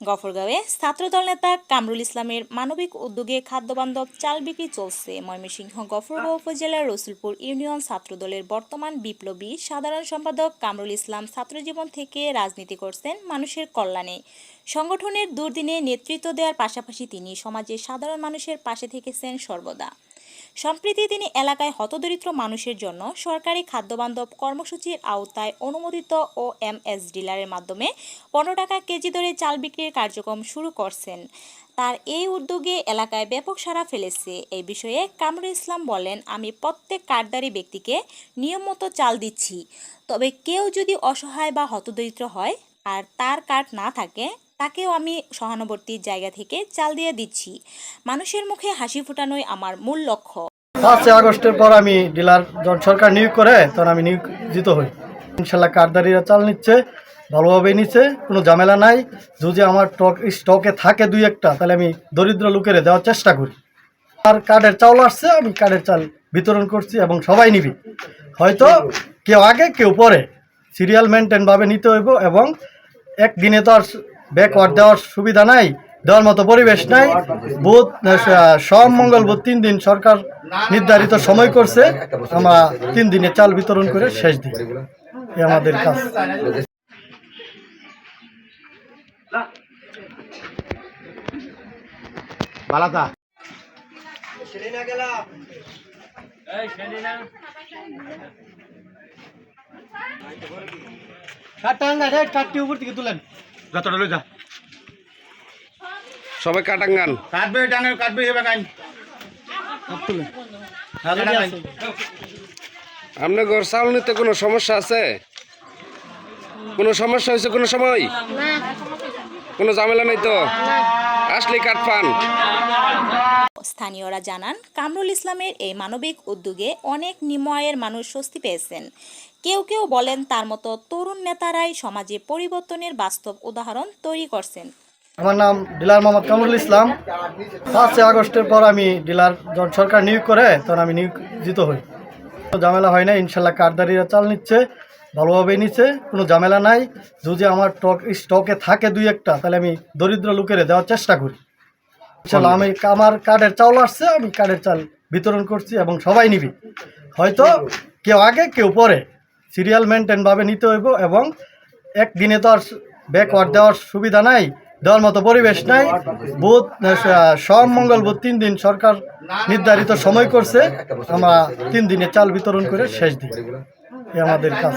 গফরগাঁওয়ে ছাত্রদল নেতা কামরুল ইসলামের মানবিক উদ্যোগে খাদ্যবান্ধব চাল বিক্রি চলছে। ময়মনসিংহ গফরগাঁও উপজেলার রসুলপুর ইউনিয়ন ছাত্রদলের বর্তমান বিপ্লবী সাধারণ সম্পাদক কামরুল ইসলাম ছাত্রজীবন থেকে রাজনীতি করছেন মানুষের কল্যাণে। সংগঠনের দুর্দিনে নেতৃত্ব দেওয়ার পাশাপাশি তিনি সমাজের সাধারণ মানুষের পাশে থেকেছেন সর্বদা। সম্প্রতি তিনি এলাকায় হতদরিদ্র মানুষের জন্য সরকারি খাদ্যবান্ধব কর্মসূচির আওতায় অনুমোদিত ও এম এস ডিলারের মাধ্যমে পনেরো টাকা কেজি দরে চাল বিক্রির কার্যক্রম শুরু করছেন। তার এই উদ্যোগে এলাকায় ব্যাপক সাড়া ফেলেছে। এই বিষয়ে কামরুল ইসলাম বলেন, আমি প্রত্যেক কার্ডদারি ব্যক্তিকে নিয়ম মতো চাল দিচ্ছি। তবে কেউ যদি অসহায় বা হতদরিদ্র হয় আর তার কার্ড না থাকে তাকেও আমি সহানুভূতির জায়গা থেকে চাল দিয়ে দিচ্ছি। মানুষের মুখে হাসি ফোটানোই আমার মূল লক্ষ্য। পাঁচই আগস্টের পর আমি ডিলার যখন সরকার নিয়োগ করে, তখন আমি নিয়োজিত হই। ইনশাল্লাহ কার্ডদারিরা চাল নিচ্ছে, ভালোভাবেই নিচ্ছে, কোনো ঝামেলা নাই। যদি আমার টক, স্টকে থাকে দুই একটা, তাহলে আমি দরিদ্র লোকেরে দেওয়ার চেষ্টা করি। আর কার্ডের চাউল আসছে, আমি কার্ডের চাল বিতরণ করছি এবং সবাই নিবি। হয়তো কেউ আগে, কেউ পরে। সিরিয়াল মেনটেনভাবে নিতে হইব এবং একদিনে তো আর ব্যাকওয়ার্ড দেওয়ার সুবিধা নাই, দেওয়ার মতো পরিবেশ নাই। বুধ সোম, মঙ্গল, বুধ, তিন দিন সরকার নির্ধারিত সময় করছে। আমরা তিন দিনে চাল বিতরণ করে শেষ দিই। আমাদের কাজ। বালাতা কাঠটি উপর থেকে তুলেন। যতটা লই যা। সবাই কাটাঙ্গান কাটবে ডাঙ্গে কাটবে হেবে কাইন আপনার ঘর চাউল নিতে কোনো সমস্যা আছে? কোনো সমস্যা হয়েছে কোনো সময়? কোনো ঝামেলা নেই তো? আসলে কাঠ পান। স্থানীয়রা জানান কামরুল ইসলামের এই মানবিক উদ্যোগে অনেক নিম্ন আয়ের মানুষ স্বস্তি পেয়েছেন। কেউ কেউ বলেন তার মতো তরুণ নেতারাই সমাজে পরিবর্তনের বাস্তব উদাহরণ তৈরি করছেন। আমার নাম ডিলার মোহাম্মদ কামরুল ইসলাম। পাঁচই আগস্টের পর আমি ডিলার যখন সরকার নিয়োগ করে তখন আমি নিয়োজিত হই। কোনো ঝামেলা হয় না ইনশাল্লাহ কারদারিরা চাল নিচ্ছে। ভালোভাবেই নিচ্ছে কোনো ঝামেলা নাই। যদি আমার টক স্টকে থাকে দুই একটা তাহলে আমি দরিদ্র লোকেরে দেওয়ার চেষ্টা করি। ইনশাল্লাহ আমি আমার কার্ডের চাউল আসছে আমি কার্ডের চাল বিতরণ করছি এবং সবাই নিবি। হয়তো কেউ আগে কেউ পরে। সিরিয়াল মেনটেনভাবে নিতে হইব এবং একদিনে তো আর ব্যাকওয়ার্ড দেওয়ার সুবিধা নাই দেওয়ার মতো পরিবেশ নাই। বুধ সোম মঙ্গল বুধ তিন দিন সরকার নির্ধারিত সময় করছে। আমরা তিন দিনে চাল বিতরণ করে শেষ দিই। আমাদের কাজ।